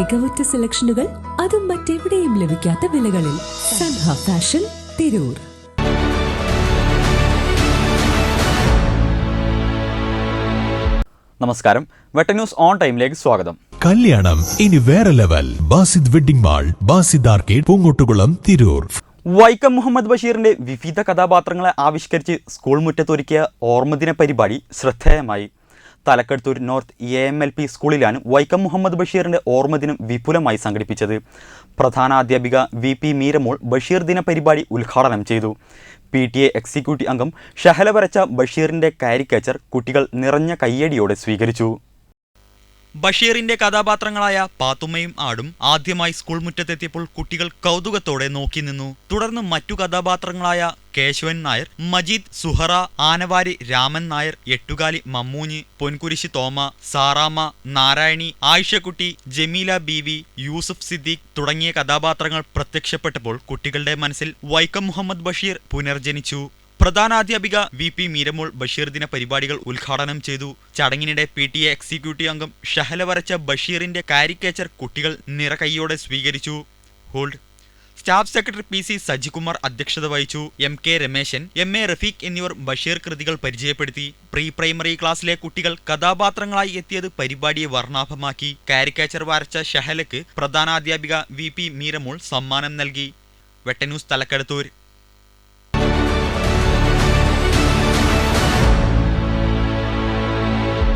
മികവുറ്റ സെലക്ഷനുകൾ അതും മറ്റെവിടെയും ലഭിക്കാത്ത വിലകളിൽ സൻഹ ഫാഷൻ തിരൂർ. നമസ്കാരം. വെട്ട ന്യൂസ് ഓൺ ടൈമിലേക്ക് സ്വാഗതം. കല്യാണം ഇനി വേറെ level. Basid wedding mall Basid arcade Poongottukulam Tirur. Vaikom Muhammad ബഷീറിന്റെ വിവിധ കഥാപാത്രങ്ങളെ ആവിഷ്കരിച്ച് സ്കൂൾ മുറ്റത്തൊരുക്കിയ ഓർമ്മദിന പരിപാടി ശ്രദ്ധേയമായി. Thalakkadathur north A M L P സ്കൂളിലാണ് വൈക്കം മുഹമ്മദ് ബഷീറിന്റെ ഓർമ്മദിനം വിപുലമായി സംഘടിപ്പിച്ചത്. പ്രധാനാധ്യാപിക വി പി മീരമോൾ ബഷീർ ദിന പരിപാടി ഉദ്ഘാടനം ചെയ്തു. പി ടി എ എക്സിക്യൂട്ടീവ് അംഗം ഷഹല വരച്ച ബഷീറിന്റെ കാരിക്കേച്ചർ കുട്ടികൾ നിറഞ്ഞ കയ്യടിയോടെ സ്വീകരിച്ചു. ബഷീറിന്റെ കഥാപാത്രങ്ങളായ പാത്തുമ്മയും ആടും ആദ്യമായി സ്കൂൾ മുറ്റത്തെത്തിയപ്പോൾ കുട്ടികൾ കൗതുകത്തോടെ നോക്കി നിന്നു. തുടർന്ന് മറ്റു കഥാപാത്രങ്ങളായ കേശവൻ നായർ മജീദ് സുഹറ ആനവാരി രാമൻ നായർ എട്ടുകാലി മമ്മൂഞ്ഞ് പൊൻകുരിശി തോമ സാറാമ്മ നാരായണി ആയിഷക്കുട്ടി ജമീല ബീവി യൂസുഫ് സിദ്ദീഖ് തുടങ്ങിയ കഥാപാത്രങ്ങൾ പ്രത്യക്ഷപ്പെട്ടപ്പോൾ കുട്ടികളുടെ മനസ്സിൽ വൈക്കം മുഹമ്മദ് ബഷീർ പുനർജനിച്ചു. പ്രധാനാധ്യാപിക വി പി മീരമോൾ ബഷീർ ദിന പരിപാടികൾ ഉദ്ഘാടനം ചെയ്തു. ചടങ്ങിനിടെ പി ടി എ എക്സിക്യൂട്ടീവ് അംഗം ഷഹല വരച്ച ബഷീറിന്റെ കാരിക്കേച്ചർ കുട്ടികൾ നിറകൈയോടെ സ്വീകരിച്ചു. Hold. Staff secretary P C Sajikumar അധ്യക്ഷത വഹിച്ചു. M K Rameshan M A Rafeeq എന്നിവർ ബഷീർ കൃതികൾ പരിചയപ്പെടുത്തി. പ്രീ പ്രൈമറി ക്ലാസ്സിലെ കുട്ടികൾ കഥാപാത്രങ്ങളായി എത്തിയത് പരിപാടിയെ വർണാഭമാക്കി. കാരിക്കേച്ചർ വരച്ച ഷഹലക്ക് പ്രധാനാധ്യാപിക വി പി മീരമോൾ സമ്മാനം നൽകി. വെട്ടന്യൂസ് തലക്കെടുത്തൂർ.